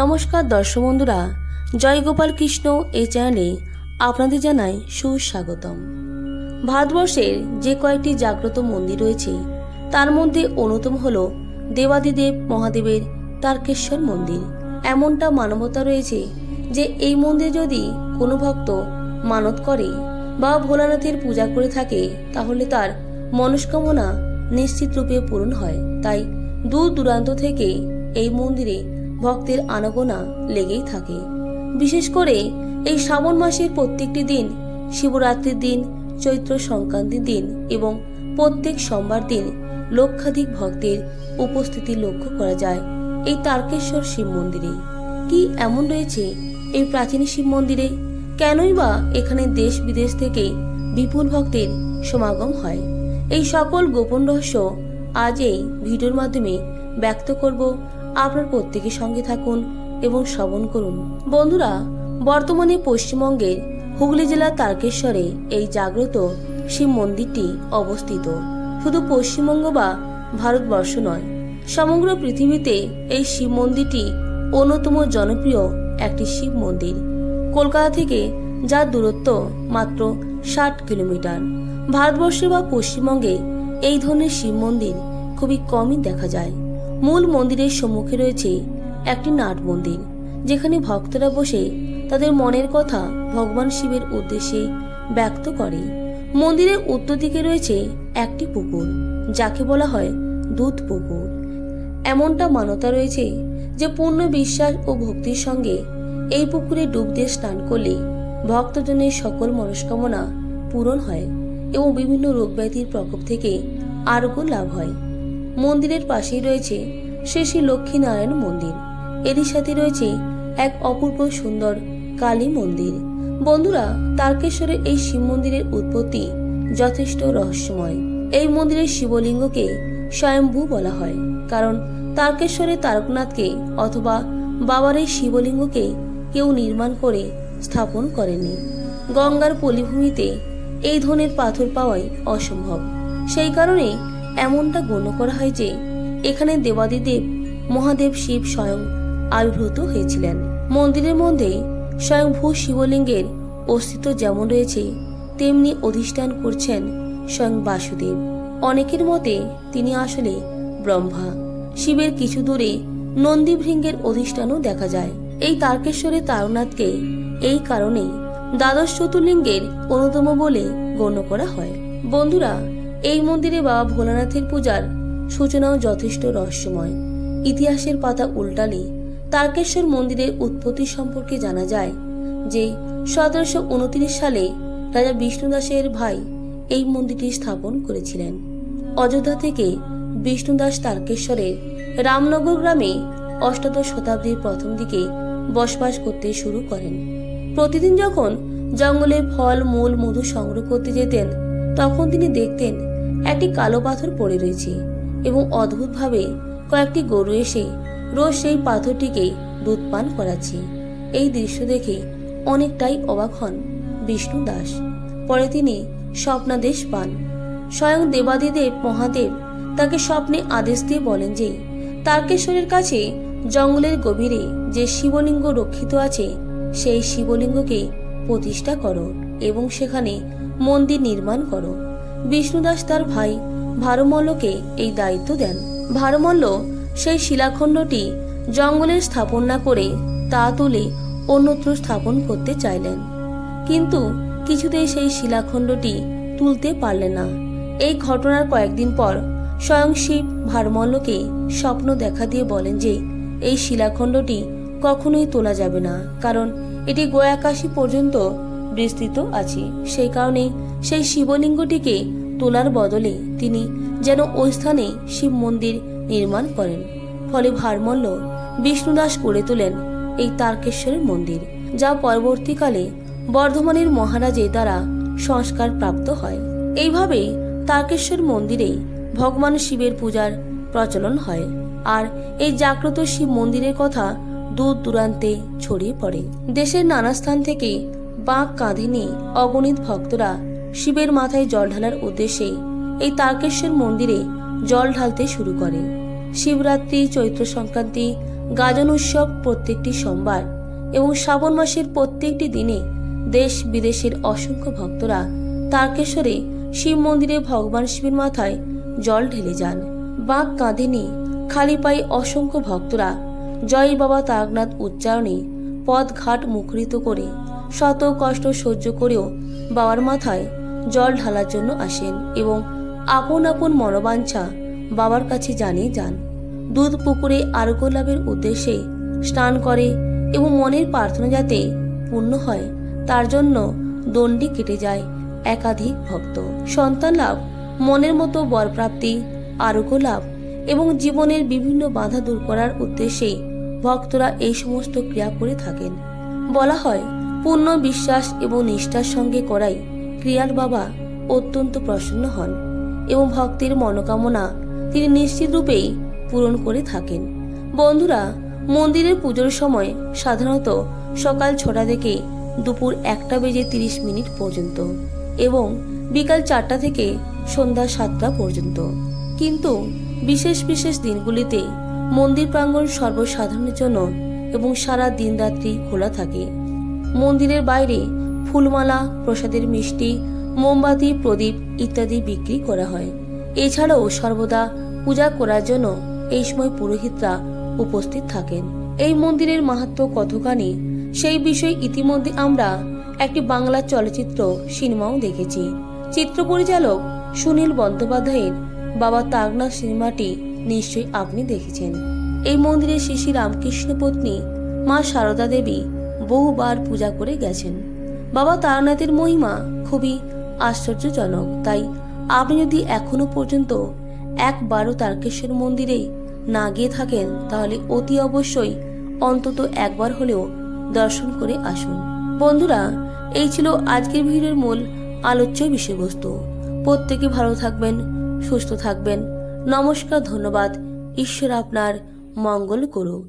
নমস্কার দর্শক বন্ধুরা, জয় গোপাল কৃষ্ণ এই চ্যানেলে আপনাদের জানাই সুস্বাগতম। ভারতবর্ষের যে কয়েকটি জাগ্রত মন্দির রয়েছে, তার মধ্যে অন্যতম হল দেবাদিদেব মহাদেবের তারকেশ্বর মন্দির। এমনটা মানবতা রয়েছে যে এই মন্দির যদি কোনো ভক্ত মানত করে বা ভোলানাথের পূজা করে থাকে, তাহলে তার মনস্কামনা নিশ্চিত রূপে পূরণ হয়। তাই দূর দূরান্ত থেকে এই মন্দিরে ভক্তের আনাগোনা লেগেই থাকে। বিশেষ করে এই শ্রাবণ মাসের প্রত্যেকটি দিন, শিবরাত্রির দিন, চৈত্র সংক্রান্তির দিন এবং প্রত্যেক সোমবার দিন লক্ষাধিক ভক্তের উপস্থিতি লক্ষ্য করা যায় এই তারকেশ্বর শিব মন্দিরে। কি এমন রয়েছে এই প্রাচীন শিব মন্দিরে? কেনই বা এখানে দেশ বিদেশ থেকে বিপুল ভক্তের সমাগম হয়? এই সকল গোপন রহস্য আজ এই ভিডিওর মাধ্যমে ব্যক্ত করব আপনার প্রত্যেকের সঙ্গে থাকুন এবং শ্রবণ করুন। বন্ধুরা, বর্তমানে পশ্চিমবঙ্গের হুগলি জেলার তারকেশ্বরে এই জাগ্রত শিব মন্দিরটি অবস্থিত। শুধু পশ্চিমবঙ্গ বা ভারতবর্ষ নয়, সমগ্র পৃথিবীতে এই শিব মন্দিরটি অন্যতম জনপ্রিয় একটি শিব মন্দির। কলকাতা থেকে যার দূরত্ব মাত্র ষাট কিলোমিটার। ভারতবর্ষে বা পশ্চিমবঙ্গে এই ধরনের শিব মন্দির খুবই কমই দেখা যায়। মূল মন্দিরের সম্মুখে রয়েছে একটি নাট মন্দির, যেখানে ভক্তরা বসে তাদের মনের কথা ভগবান শিবের উদ্দেশ্যে ব্যক্ত করে। মন্দিরের উত্তর দিকে রয়েছে একটি পুকুর, যাকে বলা হয় দুধ পুকুর। এমনটা মানতা রয়েছে যে পূর্ণ বিশ্বাস ও ভক্তির সঙ্গে এই পুকুরে ডুব দিয়ে স্নান করলে ভক্তজনের সকল মনস্কামনা পূরণ হয় এবং বিভিন্ন রোগ ব্যাধির প্রকোপ থেকে আরোগ্য লাভ হয়। মন্দিরের পাশেই রয়েছে শ্রী শ্রী লক্ষ্মীনারায়ণ মন্দির। এরই সাথে রয়েছে এক অপূর্ব সুন্দর কালী মন্দির। বন্ধুরা, তারকেশ্বরের এই শিব মন্দিরের উৎপত্তি যথেষ্ট রহস্যময়। এই মন্দিরের শিবলিঙ্গকে স্বয়ম্ভু বলা হয়, কারণ তারকেশ্বরে তারকনাথকে অথবা বাবার এই শিবলিঙ্গকে কেউ নির্মাণ করে স্থাপন করেনি গঙ্গার পলিভূমিতে এই ধরনের পাথর পাওয়াই অসম্ভব। সেই কারণে এমনটা গণ্য করা হয় যে এখানে দেবাদিদেব, মহাদেব শিব স্বয়ং আবির্ভূত হয়েছিলেন। মন্দিরের মধ্যে স্বয়ং ভূ শিবলিঙ্গের অস্তিত্ব যেমন রয়েছে, তেমনি অধিষ্ঠান করছেন স্বয়ং বাসুদেব। অনেকের মতে তিনি আসলে ব্রহ্মা। শিবের কিছু দূরে নন্দীভৃঙ্গের অধিষ্ঠানও দেখা যায়। এই তারকেশ্বরের তারনাথকে এই কারণেই দ্বাদশ চতুর্লিঙ্গের অন্যতম বলে গণ্য করা হয়। বন্ধুরা এই মন্দিরে বাবা ভোলানাথের পূজার সূচনাও যথেষ্ট রহস্যময়। ইতিহাসের পাতা উল্টালে তারকেশ্বর মন্দিরের উৎপত্তি সম্পর্কে জানা যায় যে সতেরোশো উনত্রিশ সালে রাজা বিষ্ণুদাসের ভাই এই মন্দিরটি স্থাপন করেছিলেন। অযোধ্যা থেকে বিষ্ণুদাস তারকেশ্বরের রামনগর গ্রামে অষ্টাদশ শতাব্দীর প্রথম দিকে বসবাস করতে শুরু করেন। প্রতিদিন যখন জঙ্গলে ফল, মূল, মধু সংগ্রহ করতে যেতেন, তখন তিনি দেখতেন একটি কালো পাথর পড়ে রয়েছে এবং অদ্ভুতভাবে কয়েকটি গরু এসে রোজ সেই পাথরটিকে দুধ পান করাচ্ছে। এই দৃশ্য দেখে অনেকটাই অবাক হন বিষ্ণু দাস। পরে তিনি স্বপ্নাদেশ পান। স্বয়ং দেবাদিদেব মহাদেব তাকে স্বপ্নে আদেশ দিয়ে বলেন যে, তারকেশ্বরের কাছে জঙ্গলের গভীরে যে শিবলিঙ্গ রক্ষিত আছে, সেই শিবলিঙ্গকে প্রতিষ্ঠা করো এবং সেখানে মন্দির নির্মাণ করো। বিষ্ণুদাস তার ভাই ভারমল্লকে এই দায়িত্ব দেন। ভারমল্ল সেই শিলাখণ্ডটি জঙ্গলে স্থাপন না করে তা তুলে অন্যত্র স্থাপন করতে চাইলেন। কিন্তু কিছুতেই সেই শিলাখণ্ডটি তুলতে পারলেন না। এই ঘটনার কয়েকদিন পর স্বয়ং শিব ভারমল্লকে স্বপ্ন দেখা দিয়ে বলেন যে, এই শিলাখণ্ডটি কখনোই তোলা যাবে না, কারণ এটি গোয়াকাশি পর্যন্ত বিস্তৃত আছে। সেই কারণে সেই শিবলিঙ্গটিকে তোলার বদলে তিনি যেন ওই স্থানে শিব মন্দির নির্মাণ করেন। ফলে ভারমল্ল বিষ্ণুদাস করে তোলেন এই তারকেশ্বরের মন্দির, যা পরবর্তীকালে বর্ধমানের মহারাজের দ্বারা সংস্কার প্রাপ্ত হয়। এইভাবে তারকেশ্বর মন্দিরে ভগবান শিবের পূজার প্রচলন হয় আর এই জাগ্রত শিব মন্দিরের কথা দূর দূরান্তে ছড়িয়ে পড়ে। দেশের নানা স্থান থেকে বাঁক কাঁধে নিয়ে অগণিত ভক্তরা শিবের মাথায় জল ঢালার উদ্দেশ্যে এই তারকেশ্বর মন্দিরে জল ঢালতে শুরু করে। শিবরাত্রি, চৈত্র সংক্রান্তি, গাজন উৎসব প্রত্যেকটি সোমবার এবং শ্রাবণ মাসের প্রত্যেকটি দিনে দেশ বিদেশের অসংখ্য ভক্তরা তারকেশ্বরে শিব মন্দিরে ভগবান শিবের মাথায় জল ঢেলে যান। বাঁক কাঁধে নিয়ে খালি পায়ে অসংখ্য ভক্তরা জয় বাবা তারকনাথ উচ্চারণে পথ ঘাট মুখরিত করে শত কষ্ট সহ্য করেও বাবার মাথায় জল ঢালার জন্য আসেন এবং আপন আপন মনোবাঞ্ছা বাবার কাছে জানিয়ে যান। দুধ পুকুরে আরোগ্য লাভের উদ্দেশ্যে স্নান করে এবং মনের প্রার্থনা যাতে পূর্ণ হয়, তার জন্য দণ্ডি কেটে যায় একাধিক ভক্ত। সন্তান লাভ, মনের মতো বরপ্রাপ্তি, আরোগ্য লাভ এবং জীবনের বিভিন্ন বাধা দূর করার উদ্দেশ্যে ভক্তরা এই সমস্ত ক্রিয়া করে থাকেন। বলা হয় পূর্ণ বিশ্বাস এবং নিষ্ঠার সঙ্গে করাই ক্রিয়ার বাবা অত্যন্ত প্রসন্ন হন এবং ভক্তের মনোকামনা তিনি নিশ্চিত রূপেই পূরণ করে থাকেন। বন্ধুরা, মন্দিরের পুজোর সময় সাধারণত সকাল ছটা থেকে দুপুর একটা বেজে তিরিশ মিনিট পর্যন্ত এবং বিকাল চারটা থেকে সন্ধ্যা সাতটা পর্যন্ত। কিন্তু বিশেষ বিশেষ দিনগুলিতে মন্দির প্রাঙ্গণ সর্বসাধারণের জন্য এবং সারা দিন রাত্রি খোলা থাকে। মন্দিরের বাইরে ফুলমালা, প্রসাদের মিষ্টি, মোমবাতি, প্রদীপ ইত্যাদি বিক্রি করা হয়। এছাড়াও সর্বদা পূজা করার জন্য এই সময় পুরোহিতরা উপস্থিত থাকেন। এই মন্দিরের মাহাত্ম কতখানি, সেই বিষয়ে ইতিমধ্যে আমরা একটি বাংলা চলচ্চিত্র সিনেমাও দেখেছি। চিত্র পরিচালক সুনীল বন্দ্যোপাধ্যায়ের বাবা তাগনা সিনেমাটি নিশ্চয়ই আপনি দেখেছেন। এই মন্দিরে শ্রী শ্রী রামকৃষ্ণ পত্নী মা সারদা দেবী বহুবার পূজা করে গেছেন। বাবা তারনাথের মহিমা খুবই আশ্চর্যজনক, তাই আপনি যদি এখনও পর্যন্ত একবারও তারকেশ্বর মন্দিরে না গিয়ে থাকেন, তাহলে অতি অবশ্যই অন্তত একবার হলেও দর্শন করে আসুন। বন্ধুরা, এই ছিল আজকের ভিডিওর মূল আলোচ্য বিষয়বস্তু। প্রত্যেকে ভালো থাকবেন, সুস্থ থাকবেন। নমস্কার, ধন্যবাদ। ঈশ্বর আপনার মঙ্গল করুক।